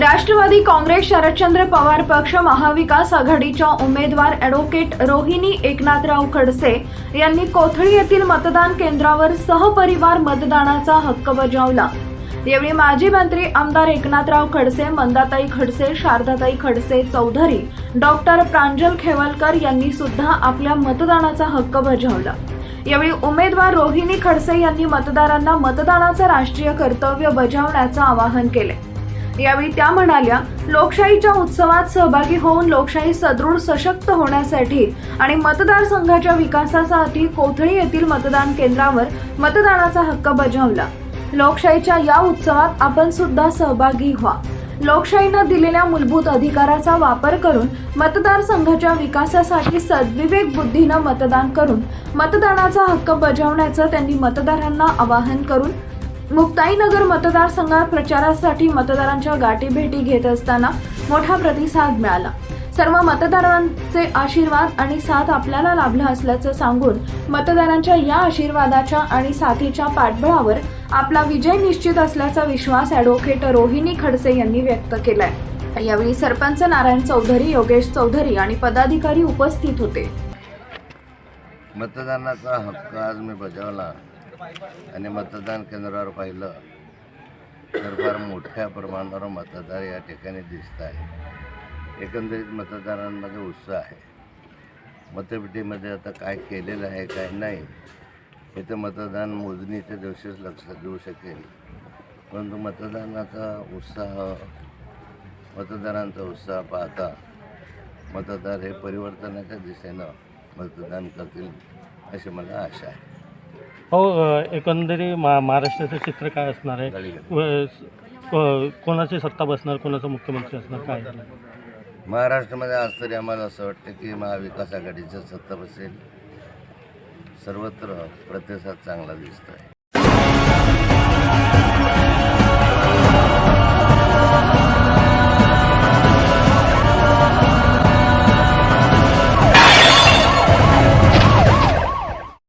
राष्ट्रवादी काँग्रेस शरदचंद्र पवार पक्ष महाविकास आघाडीच्या उमेदवार ॲडव्होकेट रोहिणी एकनाथराव खडसे यांनी कोथळी येथील मतदान केंद्रावर सहपरिवार मतदानाचा हक्क बजावला. यावेळी माजी मंत्री आमदार एकनाथराव खडसे मंदाताई खडसे शारदाताई खडसे चौधरी डॉक्टर प्रांजल खेवलकर यांनी सुद्धा आपल्या मतदानाचा हक्क बजावला. यावेळी उमेदवार रोहिणी खडसे यांनी मतदारांना मतदानाचं राष्ट्रीय कर्तव्य बजावण्याचं आवाहन केले. यावेळी त्या म्हणाल्या लोकशाहीच्या उत्सवात सहभागी होऊन लोकशाही सदृढ सशक्त होण्यासाठी आणि मतदारसंघाच्या विकासासाठी कोथळी येथील मतदान केंद्रावर मतदानाचा हक्क बजावला. लोकशाहीच्या या उत्सवात आपण सुद्धा सहभागी व्हा. लोकशाहीनं दिलेल्या मूलभूत अधिकाराचा वापर करून मतदारसंघाच्या विकासासाठी सद्विवेक बुद्धीनं मतदान करून मतदानाचा हक्क बजावण्याचं त्यांनी मतदारांना आवाहन करून मुक्ताईनगर मतदारसंघात प्रचारासाठी मतदारांच्या गाठीभेटी घेत असताना मोठा प्रतिसाद मिळाला. सर्व मतदारांचे आशीर्वाद आणि साथ आपल्याला लाभला असल्याचं सांगून मतदारांच्या या आशीर्वादाच्या आणि साथीच्या पाठबळावर आपला विजय निश्चित असल्याचा विश्वास ॲडव्होकेट रोहिणी खडसे यांनी व्यक्त केलाय. यावेळी सरपंच नारायण चौधरी योगेश चौधरी आणि पदाधिकारी उपस्थित होते. मतदानाचा हक्क आज मी बजावला. आणि मतदान केंद्रावर पाहिलं तर फार मोठ्या प्रमाणावर मतदार या ठिकाणी दिसत आहे एकंदरीत मतदारांमध्ये उत्साह आहे. मतपेटीमध्ये आता काय केलेलं आहे काय नाही हे तर मतदान मोजणीच्या दिवशीच लक्षात देऊ शकेल. परंतु मतदानाचा उत्साह मतदारांचा उत्साह पाहता मतदार हे परिवर्तनाच्या दिशेनं मतदान करतील अशी मला आशा आहे. हो अ, एकंदरीत मा महाराष्ट्राचं चित्र काय असणार आहे. व को- कोणाची सत्ता बसणार कोणाचा मुख्यमंत्री असणार काय? महाराष्ट्रामध्ये आज तरी आम्हाला असं वाटतं की महाविकास आघाडीचं सत्ता बसेल. सर्वत्र प्रतिसाद चांगला दिसतो आहे